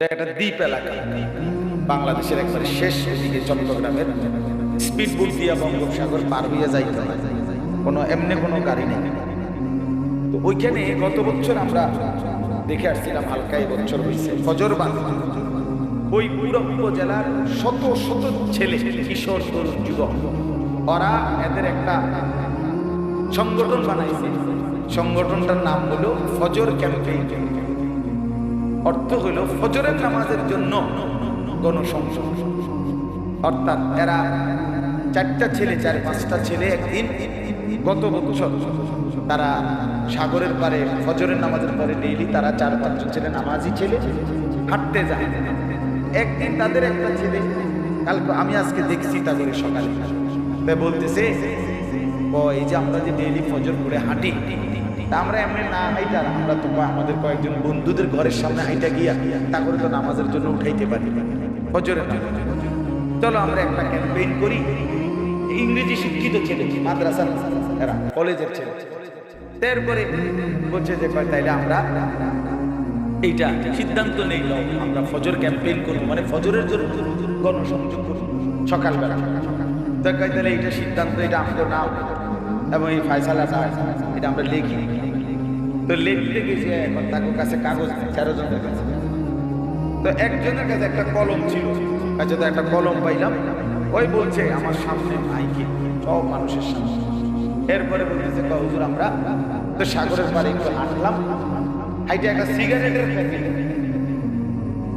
একটা দ্বীপ এলাকা। বাংলাদেশের একবারে শেষ দিকে চট্টগ্রামের স্পিড বোট দিয়া বঙ্গোপসাগর পার হইয়া যাইতে হয়। কোনো এমনি কোনো গাড়ি নেই। তো ওইখানে গত বছর আমরা দেখে আসছিলাম, হালকা বছর হয়েছে ফজর ওই পুরো উপজেলার শত শত ছেলে, কিশোর, তরুণ, যুবক, ওরা এদের একটা সংগঠন বানাইছে। সংগঠনটার নাম হলো ফজর ক্যাম্পেইন। অর্থ হলো ফজরের নামাজের জন্য গণসংযোগ অর্থাৎ এরা চারটা ছেলে, চার, পাঁচটা ছেলে একদিন গত বছর তারা সাগরের পারে, ফজরের নামাজের পরে ডেইলি তারা চার পাঁচজন ছেলে নামাজি ছেলে হাঁটতে যায়। একদিন তাদের একটা ছেলে, কালকে আমি আজকে দেখছি তাদের সকালে। বলতেছে এই যে আমরা যে ডেইলি ফজর করে হাঁটি তা আমরা এমনি না হাইটা আমরা তো আমাদের কয়েকজন বন্ধুদের ঘরের সামনে হাইটা গিয়া তা করে তো নামাজের জন্য উঠাইতে পারি। নামাজ চলো আমরা একটা ক্যাম্পেইন করি। ইংরেজি শিক্ষিত ছেলে মাদ্রাসা এরা, কলেজের ছেলে। তারপরে বলছে যে তাইলে আমরা এইটা সিদ্ধান্ত নেই আমরা ফজর ক্যাম্পেইন করব মানে ফজরের জন্য গণসংযোগ করব সকালবেলা। কয় তাহলে এইটা সিদ্ধান্ত, এটা আমাদের নাও। এবং এই ফায়সালাটা এটা আমরা লিখি। তো লিখতে গেছি এখন তাকে কাছে কাগজ তেরো জনের কাছে। তো একজনের কাছে একটা কলম ছিল। কাছে তো একটা কলম পাইলাম। ওই বলছে, আমার সামনে মাইকে, সব মানুষের সামনে। এরপরে বলতেছে, "কয়, হুজুর, আমরা তো সাগরের পাড়ে একটু হাঁটলাম। হাইটে একটা সিগারেটের প্যাকেট।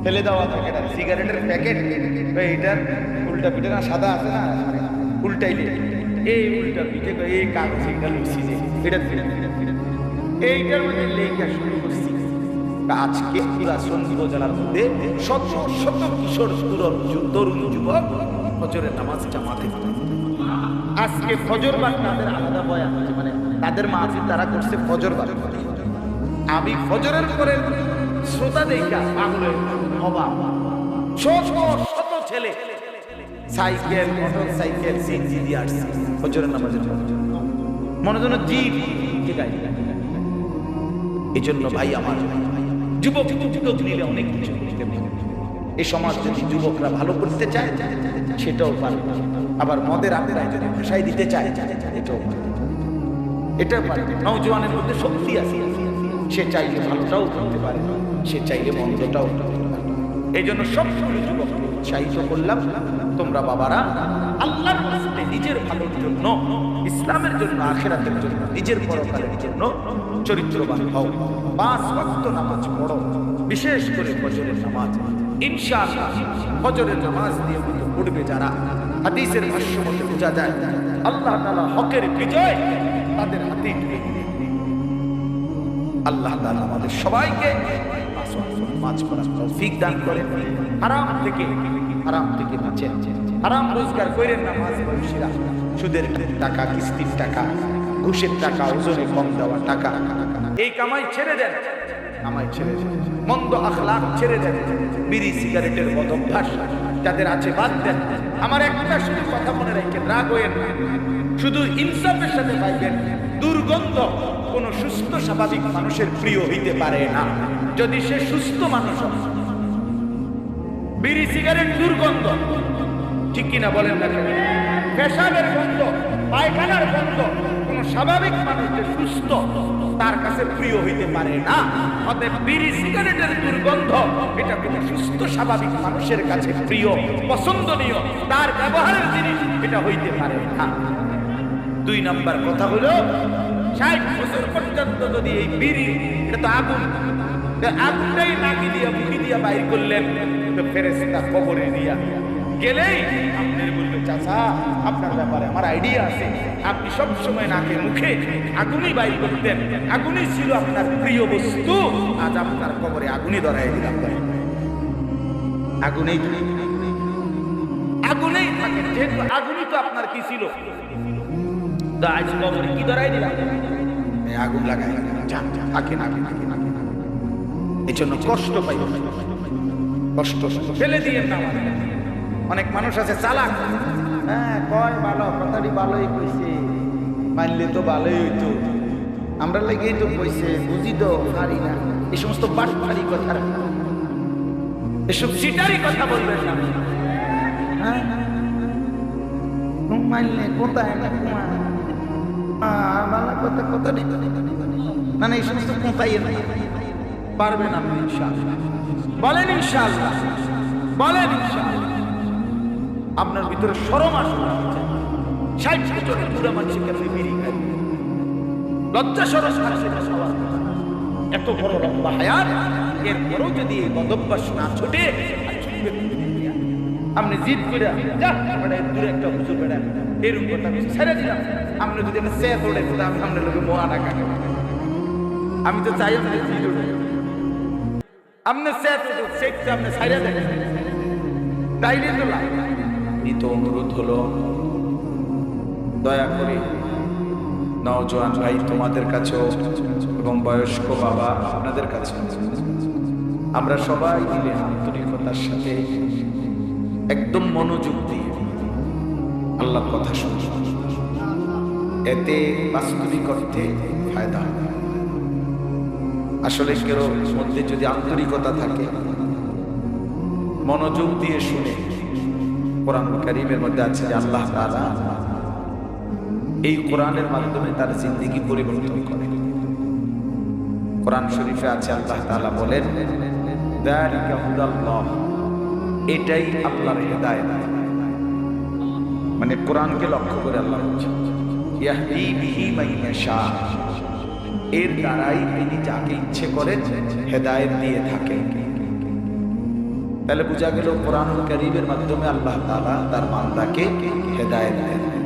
ফেলে দেওয়া প্যাকেট আর সিগারেটের প্যাকেট। এইটার উল্টা পিঠে না, সাদা আছে না? উল্টাইলে। এই উল্টা পিঠে এই কাগজ এটা লুচি এটা। এইটার মধ্যে লেখা শুরু করছি আজকে পুরা সন্ধি জেলার মধ্যে শত শত কিশোর তরুণ তরুণ যুবক ফজরের নামাজ জামাতে আজকে ফজর বাদ তাদের আলাদা বয়ান আছে মানে তাদের মাঝে তারা করছে ফজর বাদ আমি ফজরের পরে শ্রোতা দেখা পাগল অবাক শত শত ছেলে সাইকেল মোটর সাইকেল সিএনজি দিয়ে আসছে ফজরের নামাজের মনে যেন জিপ। কে গাড়ি এই জন্য ভাই আমার যুবক যুবক নিলে অনেক কিছু করতে এই সমাজ যদি যুবকরা ভালো করতে চায়, সেটাও পারে। আবার মদের আড্ডায় যদি ভাষায় দিতে চায়, এটাও পারে। এটা পারে। নৌজওয়ানের মধ্যে শক্তি আছে। সে চাইলে ভালোটাও করতে পারে, সে চাইলে মন্দটাও এই জন্য সবগুলো যুবক উৎসাহিত করলাম, তোমরা বাবারা, আল্লাহর নিজের ভালোর জন্য, ইসলামের জন্য, আখেরাতের জন্য, নিজের পরকালের জন্য চরিত্রবান হও। পাঁচ ভক্ত নামাজ পড়ো, বিশেষ করে ফজরের নামাজ। ইনশাআল্লাহ, ফজরের নামাজ দিয়ে মতো পড়বে যারা। হাদিসের ভাষ্য মতে বোঝা যায়, আল্লাহ তাআলা হকের বিজয় তাদের হাতে আল্লাহ তাআলা আমাদের সবাইকে নামাজ পড়ার তৌফিক দান করেন। হারাম থেকে হারাম থেকে বাঁচেন। হারাম রোজগার করেন না মাঝ বয়সীরা সুদের টাকা, কিস্তির টাকা ঘুষের টাকা ওজনে কম দেওয়া টাকা। এই কামাই ছেড়ে দেন। কামাই ছেড়ে দেন। মন্দ আখলাক ছেড়ে দেন। বিড়ি, সিগারেটের বদ অভ্যাস যাদের আছে, বাদ দেন। আমার একটা শুধু কথা মনে রাখেন, রাগ হয়েন। শুধু ইনসাফের সাথে পাইবেন, দুর্গন্ধ কোন সুস্থ, স্বাভাবিক মানুষের প্রিয় হইতে পারে না। যদি সে সুস্থ মানুষ বিড়ি, সিগারেট দুর্গন্ধ। ঠিক কিনা বলেন না? পেশাবের গন্ধ, পায়খানার গন্ধ। স্বাভাবিক মানুষ সুস্থ, তার কাছে প্রিয় হইতে পারে না। অতএব বিড়ি সিগারেটের দুর্গন্ধ, এটা কোন সুস্থ, স্বাভাবিক মানুষের কাছে প্রিয়, পছন্দনীয়, তার ব্যবহারের জিনিস এটা হইতে পারে না। দুই নাম্বার কথা হলো, ষাট বছর পর্যন্ত যদি এই বিড়ি, এটা তো আগুন, তো আগুনটাই নাকি দিয়া মুখি দিয়া বাইর করলেন, তো ফেরেস্তা কবরে দিয়া গেলেই আপনি বলবে চাচা আপনার ব্যাপারে আমার আইডিয়া আছে। আপনি সব সময় নাকে মুখে আগুনই বাইর করতেন। আগুনই ছিল আপনার প্রিয় বস্তু। আজ আপনার কবরে আগুনই ধরাই দিলাম আগুনেই আগুনেই থাকে যেহেতু আগুনই তো আপনার কি ছিল? তো আজ কবরে কি ধরাই দিলাম আগুন লাগাই যান থাকে না থাকে না এই জন্য কষ্ট পাই কষ্ট ফেলে দিয়ে না অনেক মানুষ আছে, চালাক। হ্যাঁ কয় ভালো, কথাটি ভালোই কইছে। মানলে তো ভালোই হইতো। আমরা লেগেই তো কইছে, বুঝি তো, পারি না। এই সমস্ত বাটপারি কথা এসব সিটারই কথা বলবেন না। হ্যাঁ না বালা কথা কথা না না সমস্ত কোথায় না। পারবেন বলেন, ইনশাআল্লাহ। বলেন, ইনশাআল্লাহ। আপনার ভিতরে সরম আসবে ষাট বছরের বুড়া গেল লজ্জা সরস সবার এত বড় লম্বা হায়াত, এরপরও যদি এই বদভ্যাস না ছুটে আপনি জিদ করে দূরে একটা হুজুর বেড়া এরকম আমি ছেড়ে দিলাম। আপনি যদি একটা সে তোড়ে দিলে আমি আপনার লোকে মোয়া ডাকা আমি তো চাই আপনি জিদ আপনি তোড়ে সেটা আপনি ছাইড়ে দেখেন তাইলে তো এই তো অনুরোধ হলো, দয়া করে নওজোয়ান ভাই, তোমাদের কাছেও এবং বয়স্ক বাবা আপনাদের কাছে। আমরা সবাই মিলে আন্তরিকতার সাথে একদম মনোযোগ দিয়ে আল্লাহ কথা শুনি। এতে বাস্তবিক অর্থে ফায়দা আসলে কেউ মধ্যে যদি আন্তরিকতা থাকে, মনোযোগ দিয়ে শুনে কোরআন করিমের মধ্যে আছে যে আল্লাহ তাআলা এই কোরআনের মাধ্যমে তার জিন্দিগি পরিবর্তন করে। কোরআন শরীফে আছে আল্লাহ তাআলা বলেন এটাই আল্লাহর হেদায়েত। মানে কোরআনকে লক্ষ্য করে আল্লাহ বলছেন ইয়াহদি বিহি মান ইয়াশা। এর দ্বারাই তিনি যাকে ইচ্ছে করেন হেদায়েত দিয়ে থাকেন। তাহলে বোঝা গেল কোরআন করিমের মাধ্যমে আল্লাহ তাআলা তার বান্দাকে হেদায়েত দেন